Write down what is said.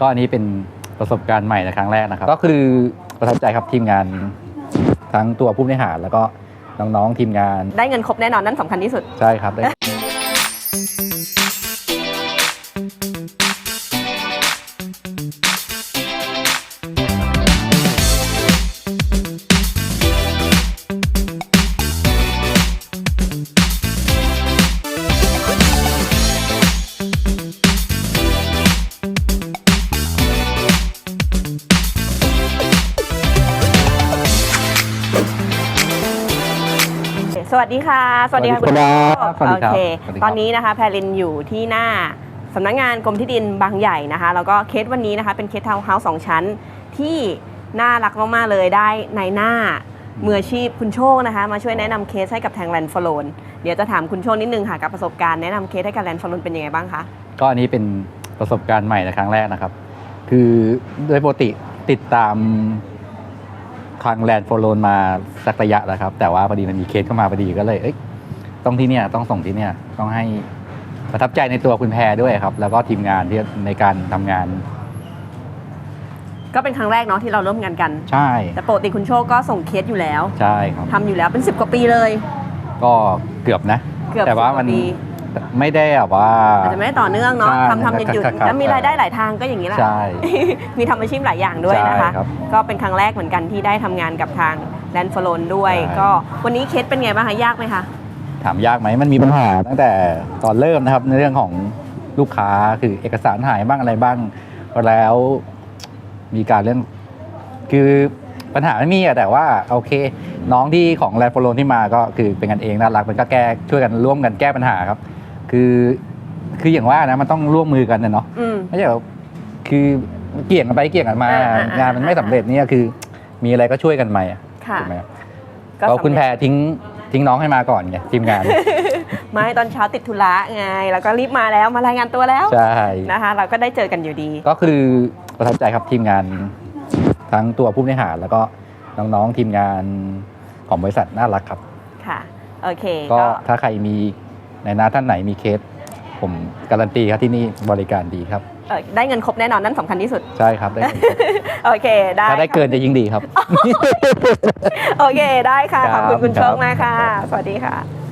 ก็อันนี้เป็นประสบการณ์ใหม่ในครั้งแรกนะครับ ก็คือประทับใจครับทีมงานทั้งตัวผู้บริหารแล้วก็น้องๆทีมงาน ได้เงินครบแน่นอนนั่นสำคัญที่สุด ใช่ครับได้ สวัสดีค่ะ สวัสดีค่ะสวัสดีครับสวัสโอดีครับเค สวัสดีครับ ตอนนี้นะคะแพรลินอยู่ที่หน้าสำนักงานกรมที่ดินบางใหญ่นะคะ แล้วก็เคสวันนี้นะคะเป็นเคสทาวน์เฮาส์สองชั้นที่น่ารักมากๆเลยได้ในหน้ามืออาชีพคุณโชคนะคะ มาช่วยแนะนำเคสให้กับทางแลนด์ฟลนเดี๋ยวจะถามคุณโชคนิดนึงค่ะกับประสบการณ์แนะนำเคสให้กับแลนด์ฟลนเป็นยังไงบ้างคะ ก็อันนี้เป็นประสบการณ์ใหม่ในครั้งแรกนะครับ คือโดยปกติติดตาม ทางแลนด์โฟโลนมาสักระยะแล้วครับ แต่ว่าพอดีมันมีเคสเข้ามาพอดีก็เลยเอ้ยต้องที่เนี่ยต้องส่งที่เนี่ยต้องให้ประทับใจในตัวคุณแพรด้วยครับ แล้วก็ทีมงานที่ในการทำงาน ก็เป็นครั้งแรกเนาะที่เราร่วมงานกัน ใช่แต่ปกติคุณโชคก็ส่งเคสอยู่แล้วใช่ครับ ทำอยู่แล้วเป็น 10 กว่าปีเลย ก็เกือบนะ เกือบแต่ว่า10กมันปี ไม่ได้แบบว่า อาจจะไม่ได้ต่อเนื่องเนาะใช่ทำทำหยุดหยุดครับแล้วมีรายได้หลายทางก็อย่างนี้แหละ ใช่ มีทำอาชีพหลายอย่างด้วยนะคะ ใช่ครับก็เป็นครั้งแรกเหมือนกันที่ได้ทำงานกับทางแลนด์ฟลนด้วย ใช่ ก็วันนี้เคสเป็นไงบ้างคะยากไหมคะ ถามยากไหมมันมีปัญหาตั้งแต่ตอนเริ่มนะครับในเรื่องของลูกค้าคือเอกสารหายบ้างอะไรบ้าง แล้วมีการเรื่องคือปัญหาไม่มีอะแต่ว่าโอเค น้องที่ของแลนด์โฟโลนที่มาก็คือเป็นกันเองน่ารักมันก็แก้ช่วยกันร่วมกันแก้ปัญหาครับ คือคืออย่างว่านะมันต้องร่วมมือกันนะเนาะอืม ไม่ใช่แบบคือเกี่ยงกันไปเกี่ยงกันมา อ่าอ่าอ่างานมันไม่สำเร็จเนี่ยคือ มีอะไรก็ช่วยกันไปอะค่ะถูกไหมครับก็เพราะคุณแพสำรเร็จทิ้งทิ้งน้องให้มาก่อนไงทีมงาน ไม่ตอนเช้าติดธุระไง แล้วก็รีบมาแล้วมารายงานตัวแล้วใช่ นะคะ เราก็ได้เจอกันอยู่ดี ก็คือประทับใจครับทีมงาน ทั้งตัวผู้บริหารแล้วก็น้องๆทีมงานของบริษัทน่ารักครับ ค่ะ โอเค ก็ก็ถ้าใครมี ในหน้าท่านไหนมีเคส ผมการันตีครับที่นี่บริการดีครับเอ่อได้เงินครบแน่นอนนั่นสำคัญที่สุด ใช่ครับได้โอเค ได้ถ้าได้ค่ะเกินจะยิ่งดีครับ โอเค ได้ค่ะคขรัอบบคุณคุณครัโชบคมากค่ะ สวัสดีค่ะ